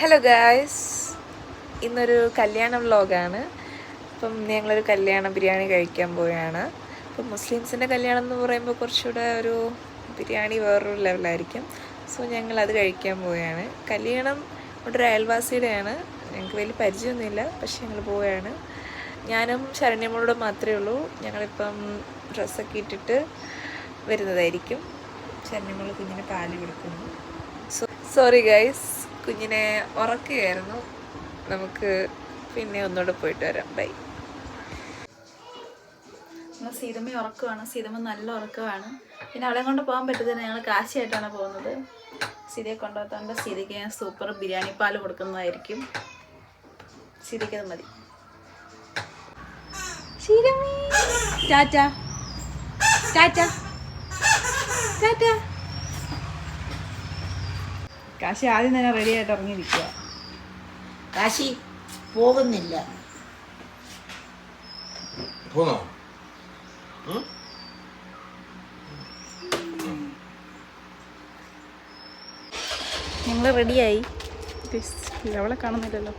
Hello guys ഇന്നൊരു കല്യാണ വ്ലോഗാണ് അപ്പം ഞങ്ങളൊരു കല്യാണ ബിരിയാണി കഴിക്കാൻ പോവുകയാണ്. അപ്പം മുസ്ലിംസിന്റെ കല്യാണം എന്ന് പറയുമ്പോൾ കുറച്ചുകൂടെ ഒരു ബിരിയാണി വേറൊരു ലെവലായിരിക്കും. സോ ഞങ്ങൾ അത് കഴിക്കാൻ പോവുകയാണ്. കല്യാണം ഇവിടെ ഒരു അയൽവാസിയുടെയാണ്. ഞങ്ങൾക്ക് വലിയ പരിചയമൊന്നുമില്ല പക്ഷെ ഞങ്ങൾ പോവുകയാണ്. ഞാനും ശരണ്യമോളോട് മാത്രമേ ഉള്ളൂ. ഞങ്ങളിപ്പം ഡ്രസ്സൊക്കെ ഇട്ടിട്ട് വരുന്നതായിരിക്കും. ശരണ്യമ്മൾ കുഞ്ഞിന് പാൽ കൊടുക്കുന്നു. സോ സോറി ഗൈസ് കുഞ്ഞിനെ ഉറക്കുകയായിരുന്നു. നമുക്ക് പിന്നെ ഒന്നുകൂടെ പോയിട്ട് വരാം. ബൈ. സീതമ്മ ഉറക്കമാണ് സീതമ്മ നല്ല ഉറക്കമാണ് പിന്നെ അവളെ കൊണ്ട് പോകാൻ പറ്റത്തില്ല. ഞങ്ങൾ കാശിയായിട്ടാണ് പോകുന്നത്. സീതയെ കൊണ്ടുപോകാത്തതുകൊണ്ട് സീതയ്ക്ക് ഞാൻ സൂപ്പർ ബിരിയാണി പാൽ കൊടുക്കുന്നതായിരിക്കും. സീതയ്ക്ക് അത് മതി. ടാറ്റ. ടാറ്റ. ടാറ്റ. കാശി ആദ്യം തന്നെ റെഡി ആയിട്ട് ഇറങ്ങിയിരിക്കുക കാശി പോകുന്നില്ല. പോന്നോ ഞങ്ങൾ റെഡിയായി അവളെ കാണുന്നില്ലല്ലോ.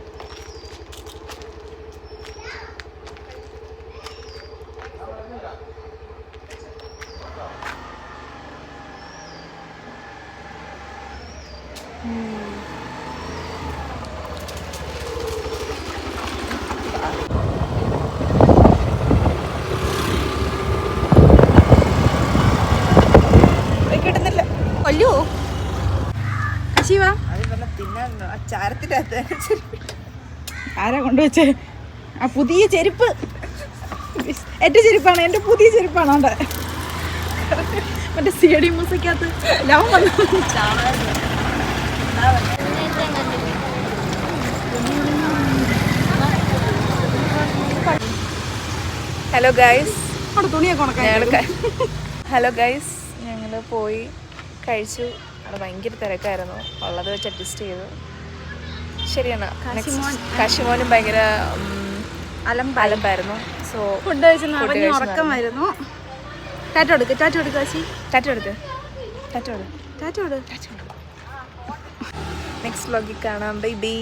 ആരാ കൊണ്ടുവച്ചേ? ആ പുതിയ ചെരുപ്പ്. എന്റെ ചെരുപ്പാണ്? എന്റെ പുതിയ ചെരുപ്പാണ് അവിടെ? മറ്റേ സി ഡി മ്യൂസിക്കകത്ത് ലവൻ വന്നു. ഹലോ ഗൈസ് ഹലോ ഗൈസ് ഞങ്ങൾ പോയി കഴിച്ചു. അവിടെ ഭയങ്കര തിരക്കായിരുന്നു. ഉള്ളത് വെച്ച് അഡ്ജസ്റ്റ് ചെയ്തു. ശരിയാണ്. കാശിമോൻ. കാശിമോനും ഭയങ്കര അലമ്പായിരുന്നു. സോ ഫുഡ് കഴിച്ചു ഉറക്കമായിരുന്നു. ടാറ്റ കൊടുക്ക് ടാറ്റ കൊടുക്ക് കാശി. ടാറ്റ എടുത്ത് ടാറ്റ കൊടു ടാറ്റ നെക്സ്റ്റ് വ്ലോഗിൽ കാണാം ബൈ ബൈ